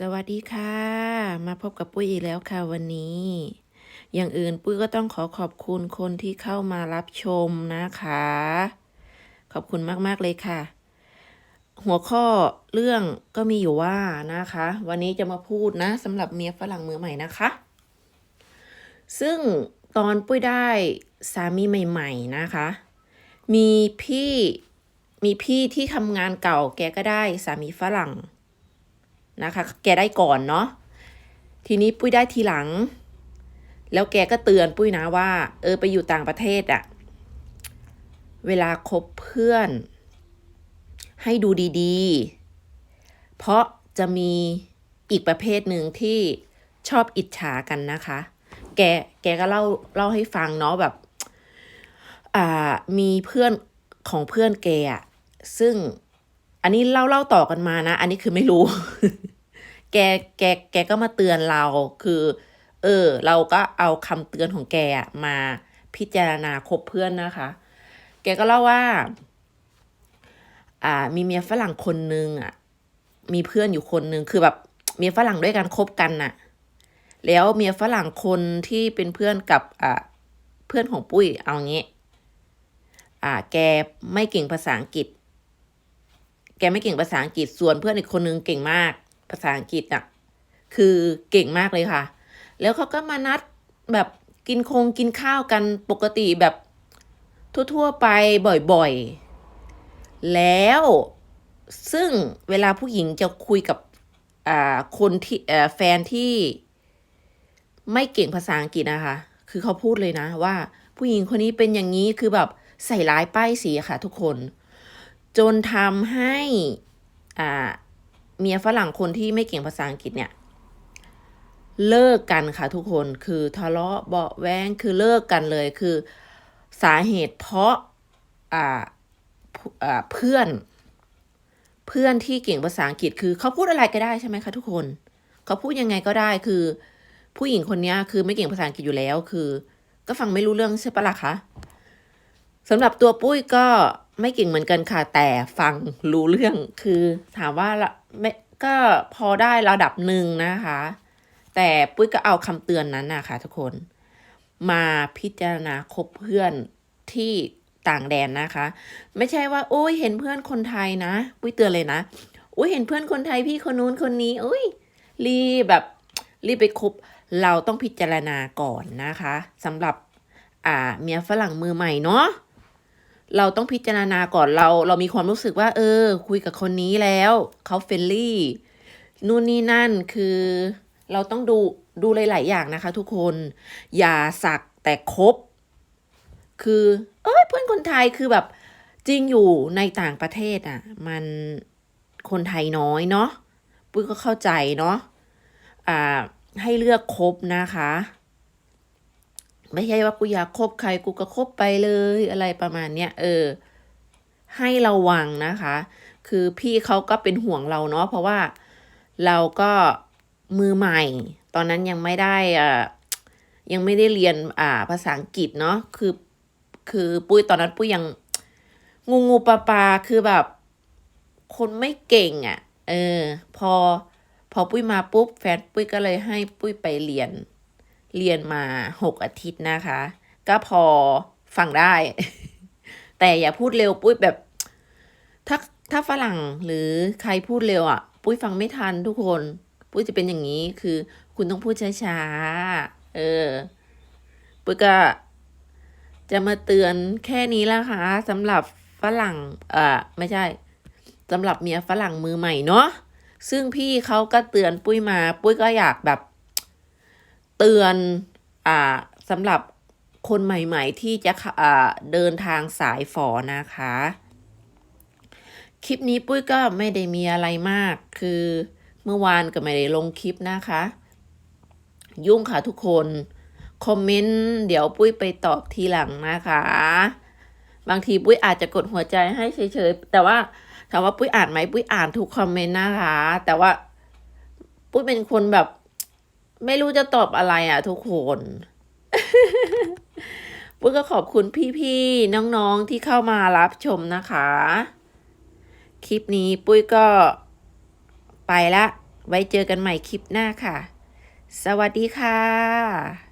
สวัสดีค่ะ มาพบกับปุ้ยอีกแล้วค่ะวันนี้ อย่างอื่นปุ้ยก็ต้องขอขอบคุณคนที่เข้ามารับชมนะคะ ขอบคุณมากๆเลยค่ะ หัวข้อเรื่องก็มีอยู่ว่านะคะ วันนี้จะมาพูดนะสำหรับเมียฝรั่งมือใหม่นะคะ ซึ่งตอนปุ้ยได้สามีใหม่ ๆนะคะ มีพี่มีพี่ที่ทำงานเก่าแกก็ได้สามีฝรั่ง นะคะ แกได้ก่อนเนาะทีนี้ปุ้ยได้ทีหลัง แล้วแกก็เตือนปุ้ยนะว่า เออไปอยู่ต่างประเทศอะเวลาคบเพื่อน ให้ดูดีๆ เพราะจะมีอีกประเภทหนึ่งที่ชอบอิจฉากันนะคะ แกแกก็เล่าเล่าให้ฟังเนาะแบบ อ่ามีเพื่อนของเพื่อนแกอะซึ่ง อันนี้เล่าเล่าต่อกันมานะ อันนี้คือไม่รู้ แกแกแกก็มาเตือนเราคือ เออ เราก็เอาคำเตือนของแกมาพิจารณาคบเพื่อนนะคะ แกก็เล่าว่า อ่า มีเมียฝรั่งคนนึงอะ มีเพื่อนอยู่คนนึงคือแบบเมียฝรั่งด้วยกันคบกันน่ะ แล้วเมียฝรั่งคนที่เป็นเพื่อนกับอ่าเพื่อนของปุ้ยเอางี้ อ่า แกไม่เก่งภาษาอังกฤษ แกไม่เก่งภาษาอังกฤษส่วนเพื่อนอีกคนนึงเก่งมากภาษาอังกฤษอะ คือเก่งมากเลยค่ะ แล้วเขาก็มานัดแบบกินคงกินข้าวกันปกติแบบทั่วๆไปบ่อยๆ แล้วซึ่งเวลาผู้หญิงจะคุยกับอ่าคนที่แฟนที่ไม่เก่งภาษาอังกฤษนะคะ คือเขาพูดเลยนะว่าผู้หญิงคนนี้เป็นอย่างนี้คือแบบใส่ร้ายป้ายสีค่ะทุกคน จนทำให้อ่าเมียฝรั่งคนที่ไม่เก่งภาษาอังกฤษเนี่ย เลิกกันค่ะทุกคนคือทะเลาะเบาแวงคือเลิกกันเลยคือสาเหตุเพราะอ่าเพื่อน เพื่อนที่เก่งภาษาอังกฤษคือเขาพูดอะไรก็ได้ใช่ไหมคะทุกคน เขาพูดยังไงก็ได้คือ ผู้หญิงคนนี้คือไม่เก่งภาษาอังกฤษอยู่แล้วคือ ก็ฟังไม่รู้เรื่องใช่ปะล่ะคะสำหรับตัวปุ้ยก็ ไม่เก่งเหมือนกันค่ะ แต่ฟังรู้เรื่องคือถามว่าละไม่ก็พอได้ระดับหนึ่งนะคะ แต่ปุ้ยก็เอาคำเตือนนั้นนะคะทุกคน มาพิจารณาคบเพื่อนที่ต่างแดนนะคะ ไม่ใช่ว่าโอ้ยเห็นเพื่อนคนไทยนะ ปุ้ยเตือนเลยนะโอ้ยเห็นเพื่อนคนไทยพี่คนนู้นคนนี้โอ้ยรีบแบบรีบไปคบเราต้องพิจารณาก่อนนะคะสำหรับอ่าเมียฝรั่งมือใหม่เนาะ เราต้องพิจารณาก่อนเรา เรามีความรู้สึกว่า เออ คุยกับคนนี้แล้วเขาเฟรนลี่นู่นนี่นั่นคือเราต้องดูดูหลาย ๆ อย่างนะคะ ทุกคนอย่าสักแต่คบ คือ เอ้ยเพื่อนคนไทยคือแบบจริงอยู่ในต่างประเทศอะ มันคนไทยน้อยเนาะปุ้ยก็เข้าใจเนาะอ่าให้เลือกคบนะคะ ไม่ใช่ว่ากูอยากคบใครกูก็คบไปเลยอะไรประมาณเนี้ยเออ ให้ระวังนะคะ คือพี่เขาก็เป็นห่วงเราเนาะเพราะว่าเราก็มือใหม่ ตอนนั้นยังไม่ได้อ่ายังไม่ได้เรียนอ่าภาษาอังกฤษเนาะคือ คือปุ้ยตอนนั้นปุ้ยยังงูงูปลาปลาคือแบบ คนไม่เก่งอะ่ะ เออ พอ พอปุ้ยมาปุ๊บ แฟนปุ้ยก็เลยให้ปุ้ยไปเรียน เรียนมาหกอาทิตย์นะคะ ก็พอฟังได้ แต่อย่าพูดเร็วปุ้ยแบบ ถ้าถ้าฝรั่งหรือใครพูดเร็วอะ ปุ้ยฟังไม่ทันทุกคน ปุ้ยจะเป็นอย่างนี้คือ คุณต้องพูดช้าๆเออ ปุ้ยก็จะมาเตือนแค่นี้แล้วค่ะสำหรับฝรั่งเออไม่ใช่สำหรับเมียฝรั่งมือใหม่เนาะซึ่งพี่เขาก็เตือนปุ้ยมา ปุ้ยก็อยากแบบ เตือนอ่าสำหรับคนใหม่ๆ ที่จะอ่าเดินทางสายฝอนะคะ คลิปนี้ปุ้ยก็ไม่ได้มีอะไรมาก คือเมื่อวานก็ไม่ได้ลงคลิปนะคะ ยุ่งค่ะทุกคน คอมเมนต์เดี๋ยวปุ้ยไปตอบทีหลังนะคะ บางทีปุ้ยอาจจะกดหัวใจให้เฉยๆ แต่ว่าถามว่าปุ้ยอ่านไหมปุ้ยอ่านทุกคอมเมนต์นะคะ แต่ว่าปุ้ยเป็นคนแบบ ไม่รู้จะตอบอะไรอะ ทุกคนปุ้ยก็ขอบคุณพี่ๆน้องๆที่เข้ามารับชมนะคะ คลิปนี้ปุ้ยก็ไปละ ไว้เจอกันใหม่คลิปหน้าค่ะ สวัสดีค่ะ